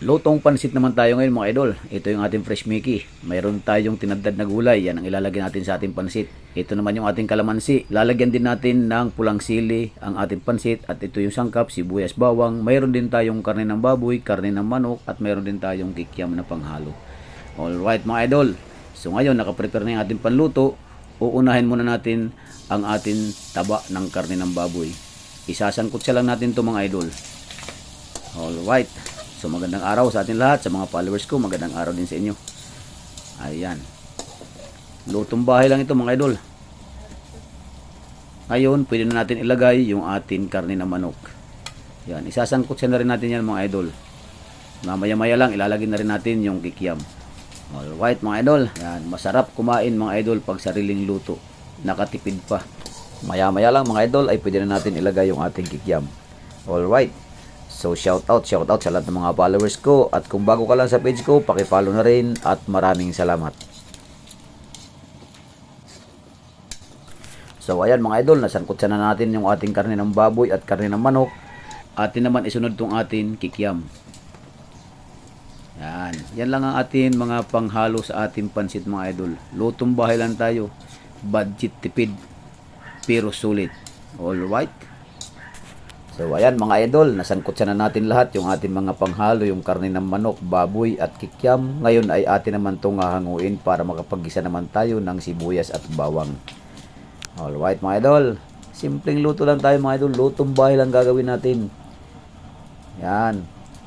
Lutong pansit naman tayo ngayon mga idol. Ito yung ating fresh Mickey. Mayroon tayong tinadad na gulay. Yan ang ilalagay natin sa ating pansit. Ito naman yung ating kalamansi. Lalagyan din natin ng pulang sili ang ating pansit. At ito yung sangkap, sibuyas, bawang. Mayroon din tayong karne ng baboy, karne ng manok. At mayroon din tayong kikiam na panghalo. Alright mga idol. So ngayon nakaprepare na yung ating panluto. Uunahin muna natin ang ating taba ng karne ng baboy. Isasangkot siya lang natin to mga idol. Alright. So magandang araw sa atin lahat, sa mga followers ko, magandang araw din sa inyo. Ayan. Lutong bahay lang ito mga idol. Ngayon, pwede na natin ilagay yung ating karne ng manok. Yan, isasangkot siya na rin natin yan mga idol. Mamaya-maya lang, ilalagay na rin natin yung kikiam. Alright mga idol, yan, masarap kumain mga idol pag sariling luto. Nakatipid pa. Maya-maya lang mga idol ay pwede na natin ilagay yung ating kikiam. Alright. So shout out, shout out sa lahat ng mga followers ko at kung bago ka lang sa page ko, paki-follow na rin at maraming salamat. So ayan mga idol, nasangkot na natin yung ating karne ng baboy at karne ng manok. Atin naman isunod tong ating kikiam. Yan, yan lang ang atin mga panghalo sa ating pansit mga idol. Lutong bahay lang tayo. Budget tipid pero sulit. Alright. So ayan mga idol, nasangkot na natin lahat yung ating mga panghalo, yung karne ng manok, baboy at kikyam. Ngayon ay atin naman itong hahanguin para makapagisa naman tayo ng sibuyas at bawang. Alright mga idol, simpleng luto lang tayo mga idol, lutong bahay lang gagawin natin. Yan,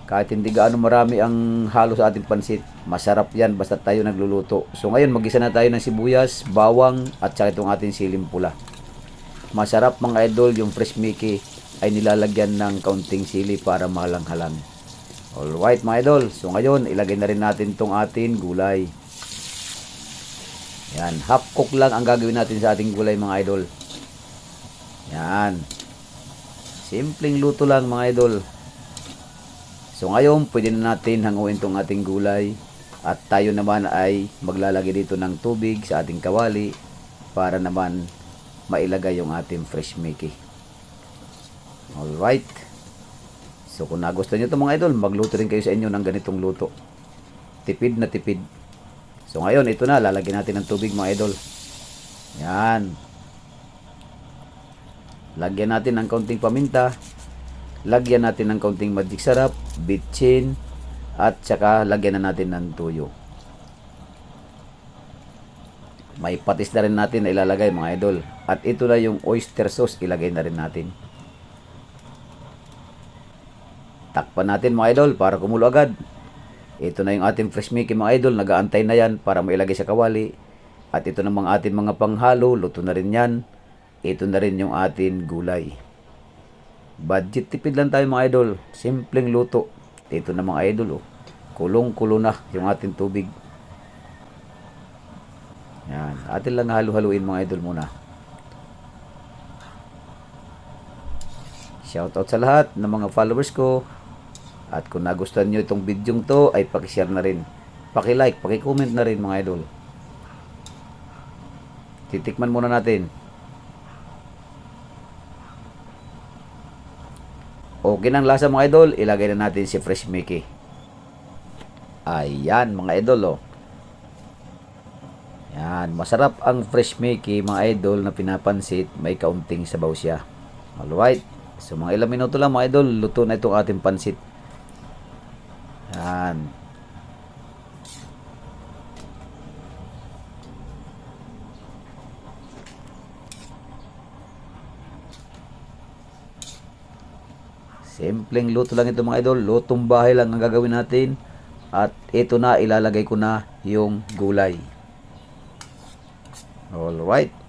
kahit hindi gaano marami ang halo sa ating pansit, masarap yan basta tayo nagluluto. So ngayon magisa na tayo ng sibuyas, bawang at saka itong ating silim pula. Masarap mga idol yung fresh Mickey ay nilalagyan ng kaunting sili para malanghalang. Alright mga idol, so ngayon ilagay na rin natin itong ating gulay. Yan, half cook lang ang gagawin natin sa ating gulay mga idol. Yan. Simpleng luto lang mga idol. So ngayon, pwede na natin hanguin itong ating gulay. At tayo naman ay maglalagay dito ng tubig sa ating kawali para naman mailagay yung ating fresh Mickey. Alright. So kung nagustuhan nyo ito mga idol, magluto rin kayo sa inyo ng ganitong luto. Tipid na tipid. So ngayon, ito na, lalagyan natin ng tubig mga idol. Yan. Lagyan natin ng kaunting paminta. Lagyan natin ng kaunting magic sarap, bitchin, at saka lagyan na natin ng tuyo. May patis na rin natin na ilalagay mga idol. At ito na yung oyster sauce, ilagay na rin natin. Takpan natin mga idol para kumulo agad. Ito na yung ating fresh Mickey mga idol. Nagaantay na yan para mailagay sa kawali. At ito namang ating mga panghalo. Luto na rin yan. Ito na rin yung ating gulay. Budget tipid lang tayo mga idol. Simpleng luto. Ito na mga idol. Oh. Kulong-kulo na yung ating tubig. Yan. Atin lang halu-haluin mga idol muna. Shoutout sa lahat ng mga followers ko. At kung nagustuhan nyo itong video to, ay pakishare na rin. Paki-like, paki-comment na rin mga idol. Titikman muna natin. Okay ng lasa mga idol, ilagay na natin si Fresh Mickey. Ayan mga idol oh. Yan, masarap ang Fresh Mickey mga idol na pinapansit, may kaunting sabaw siya. Alright. So mga ilang minuto lang mga idol, luto na itong ating pansit. Yan. Simpleng luto lang ito mga idol. Lutong bahay lang ang gagawin natin. At ito na, ilalagay ko na yung gulay. Alright.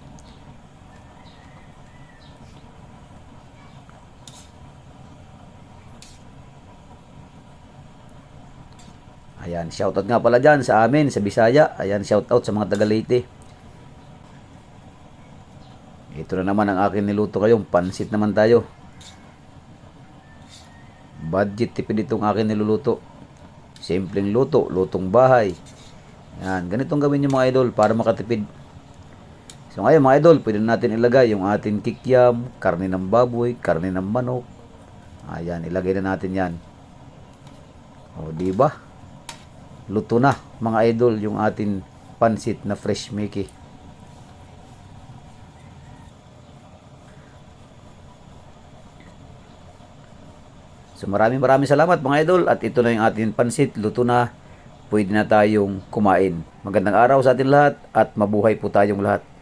Ayan, shoutout nga pala dyan sa amin, sa Bisaya. Ayan, shoutout sa mga taga Leyte. Ito na naman ang akin niluto kayong pansit naman tayo. Budget tipid itong akin niluluto. Simpleng luto, lutong bahay. Yan, ganitong gawin nyo mga idol para makatipid. So ngayon mga idol, pwede na natin ilagay yung ating kikyam, karne ng baboy, karne ng manok. Ayan, ilagay na natin yan. O, di ba? Luto na, mga idol, yung atin pansit na fresh Mickey. So maraming maraming salamat mga idol at ito na yung ating pansit, luto na. Pwede na tayong kumain. Magandang araw sa atin lahat at mabuhay po tayong lahat.